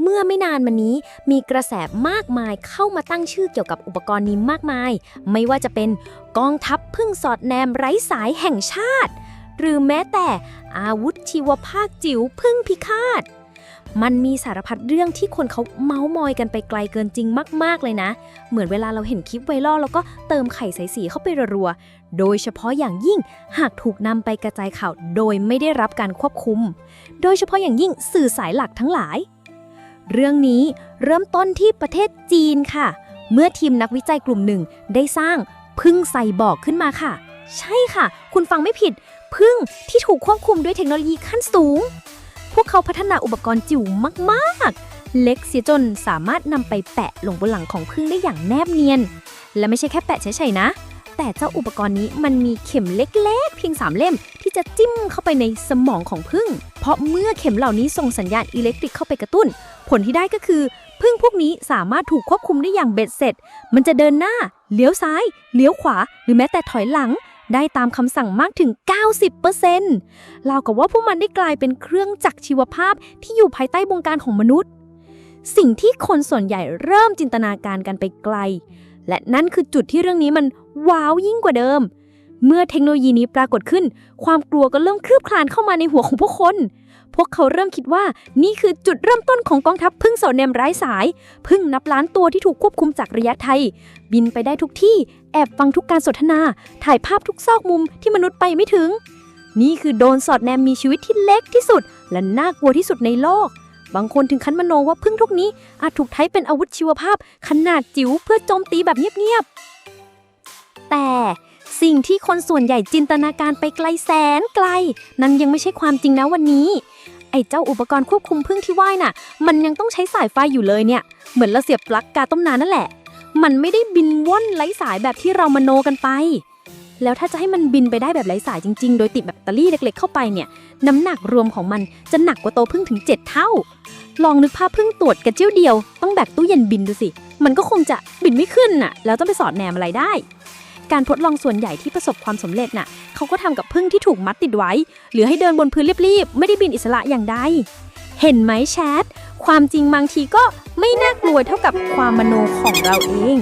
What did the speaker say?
เมื่อไม่นานมานี้มีกระแสมากมายเข้ามาตั้งชื่อเกี่ยวกับอุปกรณ์นี้มากมาย ไม่ว่าจะเป็นกองทัพพึ่งสอดแนมไร้สายแห่งชาติ หรือแม้แต่อาวุธชีวภาคจิ๋วพึ่งพิฆาต มันมีสารพัดเรื่องที่คนเขาเมาส์มอยกันไปไกลเกินจริงมาก ๆ เลยนะ เหมือนเวลาเราเห็นคลิปไวรัลแล้วก็เติมไข่ใสสีเข้าไปรัวๆ โดยเฉพาะอย่างยิ่งหากถูกนำไปกระจายข่าวโดยไม่ได้รับการควบคุม โดยเฉพาะอย่างยิ่งสื่อสายหลักทั้งหลาย เรื่องนี้เริ่มต้นที่ประเทศจีนค่ะ เมื่อทีมนักวิจัยกลุ่มหนึ่งได้สร้างพึ่งไซบอร์กขึ้นมาค่ะ ใช่ค่ะ คุณฟังไม่ผิด พึ่งที่ถูกควบคุมด้วยเทคโนโลยีขั้นสูง พวกเขาพัฒนาอุปกรณ์จิ๋วมากๆ เล็กเสียจนสามารถนำไปแปะลงบนหลังของพึ่งได้อย่างแนบเนียน และไม่ใช่แค่แปะเฉยๆนะ แต่เจ้าอุปกรณ์นี้มันมีเข็มเล็กๆ เพียง3เล่มที่จะจิ้มเข้าไปในสมองของพึ่ง เพราะเมื่อเข็มเหล่านี้ส่งสัญญาณอิเล็กทริกเข้าไปกระตุ้น ผลที่ได้ก็คือพึ่งพวกนี้สามารถถูกควบคุมได้อย่างเบ็ดเสร็จ มันจะเดินหน้า เลี้ยวซ้าย เลี้ยวขวา หรือแม้แต่ถอยหลัง ได้ตามคำสั่งมากถึง 90%ราวกับว่าพวกมันได้กลายเป็นเครื่องจักรชีวภาพที่อยู่ภายใต้บงการของมนุษย์ สิ่งที่คนส่วนใหญ่เริ่มจินตนาการกันไปไกล และนั่นคือจุดที่เรื่องนี้มันว้าวยิ่งกว่าเดิม เมื่อเทคโนโลยีนี้ปรากฏขึ้น ความกลัวก็เริ่มคลืบคลานเข้ามาในหัวของพวกคน พวกเขาเริ่มคิดว่านี่คือจุดเริ่มต้นของกองทัพพึ่งโสดเนมไร้สาย พึ่งนับล้านตัวที่ถูกควบคุมจากระยะไทย บินไปได้ทุกที่ แอบฟังทุกการสนทนา ถ่ายภาพทุกซอกมุมที่มนุษย์ไปไม่ถึง นี่คือโดนสอดแนมมีชีวิตที่เล็กที่สุด และน่ากลัวที่สุดในโลก บางคนถึงขั้นมโนว่าพึ่งทุกนี้อาจถูกใช้เป็นอาวุธชีวภาพ ขนาดจิ๋วเพื่อโจมตีแบบเงียบๆแต่ สิ่งที่คนส่วนใหญ่จินตนาการไปไกลแสนไกล นั้นยังไม่ใช่ความจริงนะวันนี้ ไอ้เจ้าอุปกรณ์ควบคุมพึ่งที่ว่ายน่ะ มันยังต้องใช้สายไฟอยู่เลยเนี่ย เหมือนเราเสียบปลั๊กกาต้มน้ำนั่นแหละ มันไม่ได้บินว่อนไร้สายแบบที่เรามโนกันไป แล้วถ้าจะให้มันบินไปได้แบบไร้สายจริง ๆ โดยติดแบตเตอรี่เล็ก ๆ เข้าไปเนี่ย น้ำหนักรวมของมันจะหนักกว่าโตพึ่งถึง 7 เท่า ลองนึกภาพพึ่งตรวจกระเจิ้ยวเดียว ต้องแบกตู้เย็นบินดูสิ มันก็คงจะบินไม่ขึ้นน่ะ แล้วต้องไปสอดแนมอะไรได้ การทดลองส่วนใหญ่ที่ประสบความสำเร็จน่ะเขาก็ทำกับพึ่งที่ถูกมัดติดไว้ หรือให้เดินบนพื้นเรียบๆ ไม่ได้บินอิสระอย่างใด เห็นไหมแชท ความจริงบางทีก็ไม่น่ากลัวเท่ากับความมโนของเราเอง